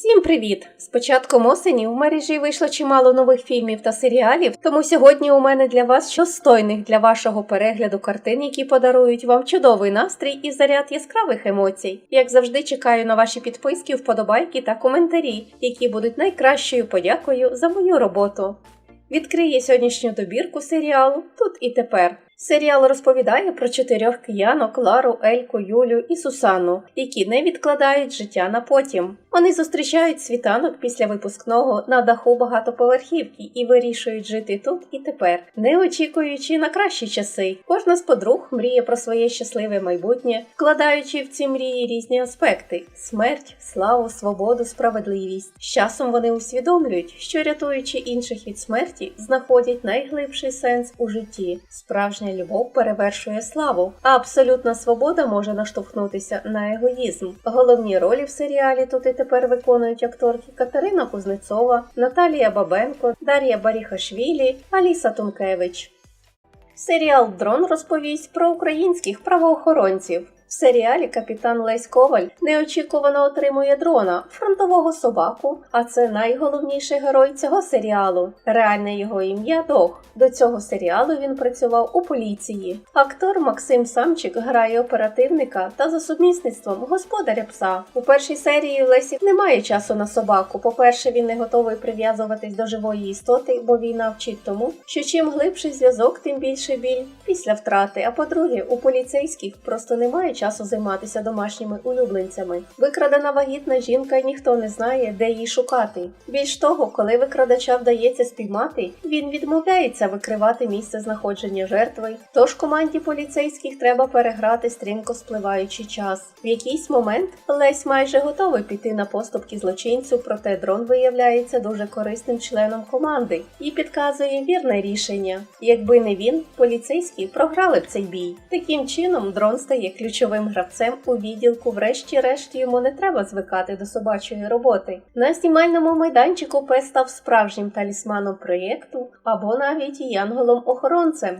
Всім привіт! З початком осені в мережі вийшло чимало нових фільмів та серіалів, тому сьогодні у мене для вас достойних для вашого перегляду картин, які подарують вам чудовий настрій і заряд яскравих емоцій. Як завжди, чекаю на ваші підписки, вподобайки та коментарі, які будуть найкращою подякою за мою роботу. Відкриє сьогоднішню добірку серіалу Тут і тепер. Серіал розповідає про чотирьох киянок Лару, Ельку, Юлю і Сусанну, які не відкладають життя на потім. Вони зустрічають світанок після випускного на даху багатоповерхівки і вирішують жити тут і тепер, не очікуючи на кращі часи. Кожна з подруг мріє про своє щасливе майбутнє, вкладаючи в ці мрії різні аспекти: смерть, славу, свободу, справедливість. З часом вони усвідомлюють, що рятуючи інших від смерті, знаходять найглибший сенс у житті. Справжня любов перевершує славу, а абсолютна свобода може наштовхнутися на егоїзм. Головні ролі в серіалі тут і тепер виконують акторки Катерина Кузнецова, Наталія Бабенко, Дар'я Баріхашвілі, Аліса Тункевич. Серіал Дрон розповість про українських правоохоронців. В серіалі капітан Лесь Коваль неочікувано отримує дрона, фронтового собаку, а це найголовніший герой цього серіалу. Реальне його ім'я Дог. До цього серіалу він працював у поліції. Актор Максим Самчик грає оперативника та за сумісництвом господаря пса. У першій серії Лесі немає часу на собаку. По-перше, він не готовий прив'язуватись до живої істоти, бо війна вчить тому, що чим глибший зв'язок, тим більше біль після втрати. А по-друге, у поліцейських просто немає часу займатися домашніми улюбленцями. Викрадена вагітна жінка і ніхто не знає, де її шукати. Більш того, коли викрадача вдається спіймати, він відмовляється викривати місце знаходження жертви. Тож команді поліцейських треба переграти стрімко спливаючий час. В якийсь момент Лесь майже готовий піти на поступки злочинцю, проте дрон виявляється дуже корисним членом команди і підказує вірне рішення. Якби не він, поліцейські програли б цей бій. Таким чином, дрон стає ключовим гравцем у відділку. Врешті-решт йому не треба звикати до собачої роботи. На знімальному майданчику пес став справжнім талісманом проєкту або навіть янголом-охоронцем.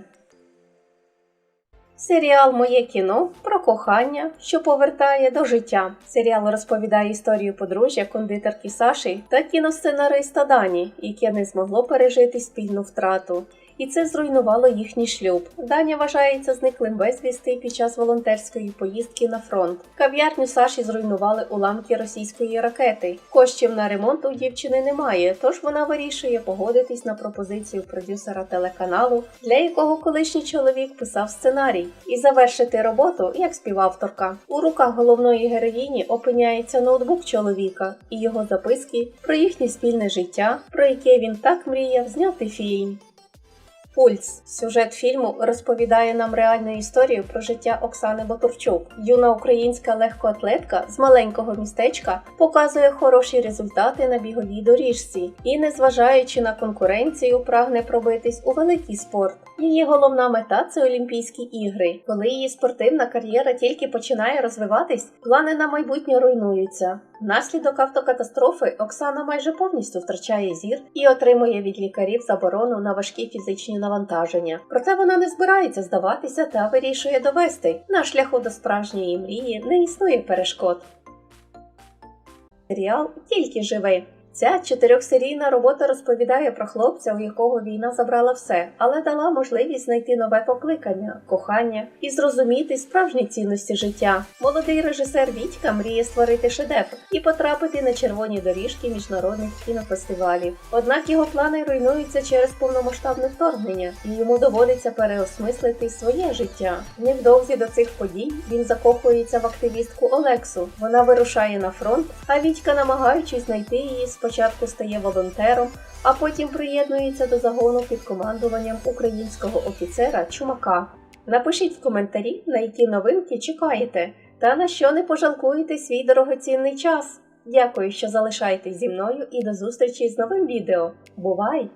Серіал Моє кіно про кохання, що повертає до життя. Серіал розповідає історію подружжя кондитерки Саші та кіносценариста Дані, яке не змогло пережити спільну втрату. І це зруйнувало їхній шлюб. Даня вважається зниклим безвісти під час волонтерської поїздки на фронт. Кав'ярню Саші зруйнували уламки російської ракети. Коштів на ремонт у дівчини немає, тож вона вирішує погодитись на пропозицію продюсера телеканалу, для якого колишній чоловік писав сценарій, і завершити роботу як співавторка. У руках головної героїні опиняється ноутбук чоловіка і його записки про їхнє спільне життя, про яке він так мріяв зняти фільм. Пульс. Сюжет фільму розповідає нам реальну історію про життя Оксани Ботурчук. Юна українська легкоатлетка з маленького містечка показує хороші результати на біговій доріжці і, незважаючи на конкуренцію, прагне пробитись у великий спорт. Її головна мета це Олімпійські ігри. Коли її спортивна кар'єра тільки починає розвиватись, плани на майбутнє руйнуються. Внаслідок автокатастрофи Оксана майже повністю втрачає зір і отримує від лікарів заборону на важкі фізичні навантаження. Проте вона не збирається здаватися та вирішує довести на шляху до справжньої мрії не існує перешкод. Серіал тільки живий. Ця чотирьохсерійна робота розповідає про хлопця, у якого війна забрала все, але дала можливість знайти нове покликання, кохання і зрозуміти справжні цінності життя. Молодий режисер Вітька мріє створити шедевр і потрапити на червоні доріжки міжнародних кінофестивалів. Однак його плани руйнуються через повномасштабне вторгнення, і йому доводиться переосмислити своє життя. Невдовзі до цих подій він закохується в активістку Олексу. Вона вирушає на фронт, а Вітька, намагаючись знайти її, спочатку стає волонтером, а потім приєднується до загону під командуванням українського офіцера Чумака. Напишіть в коментарі, на які новинки чекаєте, та на що не пожалкуєте свій дорогоцінний час. Дякую, що залишаєтесь зі мною і до зустрічі з новим відео. Бувай!